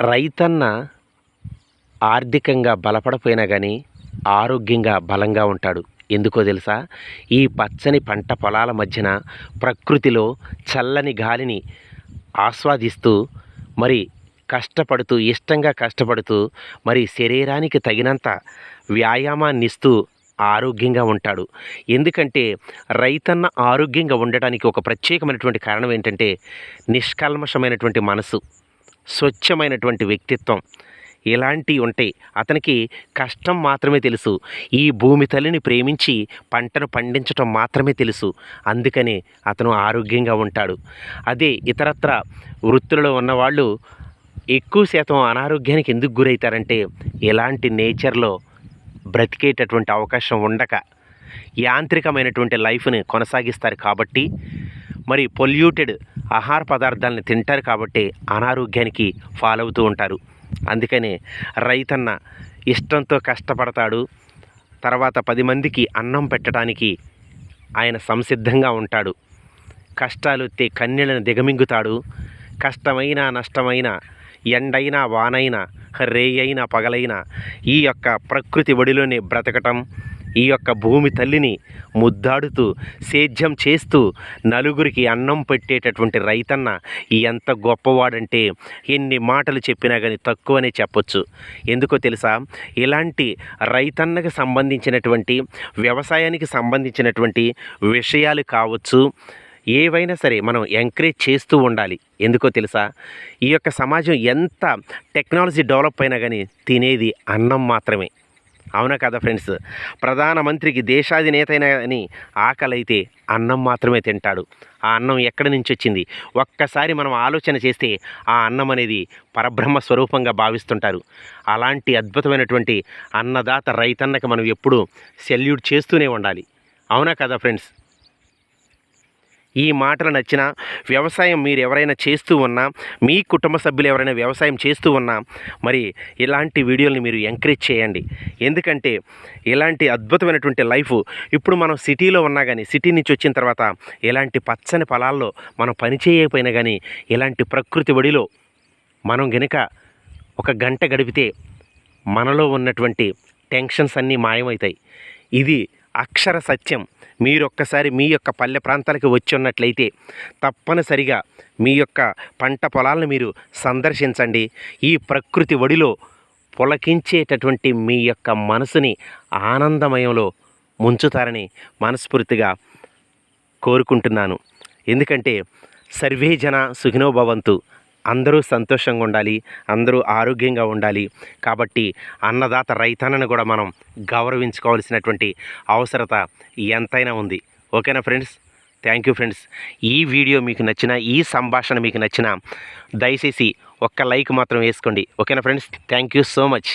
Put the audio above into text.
రైతన్న ఆర్థికంగా బలపడపోయినా కానీ ఆరోగ్యంగా బలంగా ఉంటాడు. ఎందుకో తెలుసా? ఈ పచ్చని పంట పొలాల మధ్యన ప్రకృతిలో చల్లని గాలిని ఆస్వాదిస్తూ మరి కష్టపడుతూ ఇష్టంగా కష్టపడుతూ మరి శరీరానికి తగినంత వ్యాయామాన్ని ఇస్తూ ఆరోగ్యంగా ఉంటాడు. ఎందుకంటే రైతన్న ఆరోగ్యంగా ఉండటానికి ఒక ప్రత్యేకమైనటువంటి కారణం ఏంటంటే నిష్కల్మషమైనటువంటి మనసు. స్వచ్ఛమైనటువంటి వ్యక్తిత్వం ఇలాంటివి ఉంటాయి. అతనికి కష్టం మాత్రమే తెలుసు. ఈ భూమి తల్లిని ప్రేమించి పంటను పండించటం మాత్రమే తెలుసు. అందుకనే అతను ఆరోగ్యంగా ఉంటాడు. అదే ఇతరత్ర వృత్తులలో ఉన్నవాళ్ళు ఎక్కువ శాతం అనారోగ్యానికి ఎందుకు గురవుతారంటే ఇలాంటి నేచర్లో బ్రతికేటటువంటి అవకాశం ఉండక యాంత్రికమైనటువంటి లైఫ్ని కొనసాగిస్తారు కాబట్టి మరి పొల్యూటెడ్ ఆహార పదార్థాలను తింటారు కాబట్టి అనారోగ్యానికి ఫాలో అవుతూ ఉంటారు. అందుకనే రైతన్న ఇష్టంతో కష్టపడతాడు. తర్వాత పది మందికి అన్నం పెట్టడానికి ఆయన సంసిద్ధంగా ఉంటాడు. కష్టాలు వస్తే కన్నెలను దిగమింగుతాడు. కష్టమైన నష్టమైన ఎండైనా వానైనా రేయైనా పగలైనా ఈ యొక్క ప్రకృతి ఒడిలోనే బ్రతకటం ఈ యొక్క భూమి తల్లిని ముద్దాడుతూ సేద్యం చేస్తూ నలుగురికి అన్నం పెట్టేటటువంటి రైతన్న ఎంత గొప్పవాడంటే ఎన్ని మాటలు చెప్పినా కానీ తక్కువనే చెప్పొచ్చు. ఎందుకో తెలుసా? ఇలాంటి రైతన్నకు సంబంధించినటువంటి వ్యవసాయానికి సంబంధించినటువంటి విషయాలు కావచ్చు ఏవైనా సరే మనం ఎంకరేజ్ చేస్తూ ఉండాలి. ఎందుకో తెలుసా? ఈ యొక్క సమాజం ఎంత టెక్నాలజీ డెవలప్ అయినా కానీ తినేది అన్నం మాత్రమే. అవునా కదా ఫ్రెండ్స్? ప్రధానమంత్రికి దేశాధినేత అయినా కానీ ఆకలైతే అన్నం మాత్రమే తింటాడు. ఆ అన్నం ఎక్కడి నుంచి వచ్చింది? ఒక్కసారి మనం ఆలోచన చేస్తే ఆ అన్నం అనేది పరబ్రహ్మ స్వరూపంగా భావిస్తుంటారు. అలాంటి అద్భుతమైనటువంటి అన్నదాత రైతన్నకి మనం ఎప్పుడూ సెల్యూట్ చేస్తూనే ఉండాలి. అవునా కదా ఫ్రెండ్స్? ఈ మాటలు నచ్చిన వ్యవసాయం మీరు ఎవరైనా చేస్తూ ఉన్నా మీ కుటుంబ సభ్యులు ఎవరైనా వ్యవసాయం చేస్తూ ఉన్నా మరి ఇలాంటి వీడియోల్ని మీరు ఎంకరేజ్ చేయండి. ఎందుకంటే ఇలాంటి అద్భుతమైనటువంటి లైఫ్ ఇప్పుడు మనం సిటీలో ఉన్నా కానీ సిటీ నుంచి వచ్చిన తర్వాత ఇలాంటి పచ్చని పొలాల్లో మనం పని చేయకపోయినా కానీ ఇలాంటి ప్రకృతి ఒడిలో మనం గనుక ఒక గంట గడిపితే మనలో ఉన్నటువంటి టెన్షన్స్ అన్నీ మాయమవుతాయి. ఇది అక్షర సత్యం. మీరు ఒక్కసారి మీ యొక్క పల్లె ప్రాంతాలకు వచ్చి ఉన్నట్లయితే తప్పనిసరిగా మీ యొక్క పంట పొలాలను మీరు సందర్శించండి. ఈ ప్రకృతి ఒడిలో పులకించేటటువంటి మీ యొక్క మనసుని ఆనందమయంలో ముంచుతారని మనస్ఫూర్తిగా కోరుకుంటున్నాను. ఎందుకంటే సర్వే జన సుఖినో భవంతు. అందరూ సంతోషంగా ఉండాలి అందరూ ఆరోగ్యంగా ఉండాలి. కాబట్టి అన్నదాత రైతన్నను కూడా మనం గౌరవించుకోవాల్సినటువంటి అవసరత ఎంతైనా ఉంది. ఓకేనా ఫ్రెండ్స్? Thank you friends. ఈ వీడియో మీకు నచ్చిన ఈ సంభాషణ మీకు నచ్చిన దయచేసి ఒక్క లైక్ మాత్రం వేసుకోండి. ఓకేనా friends? Thank you so much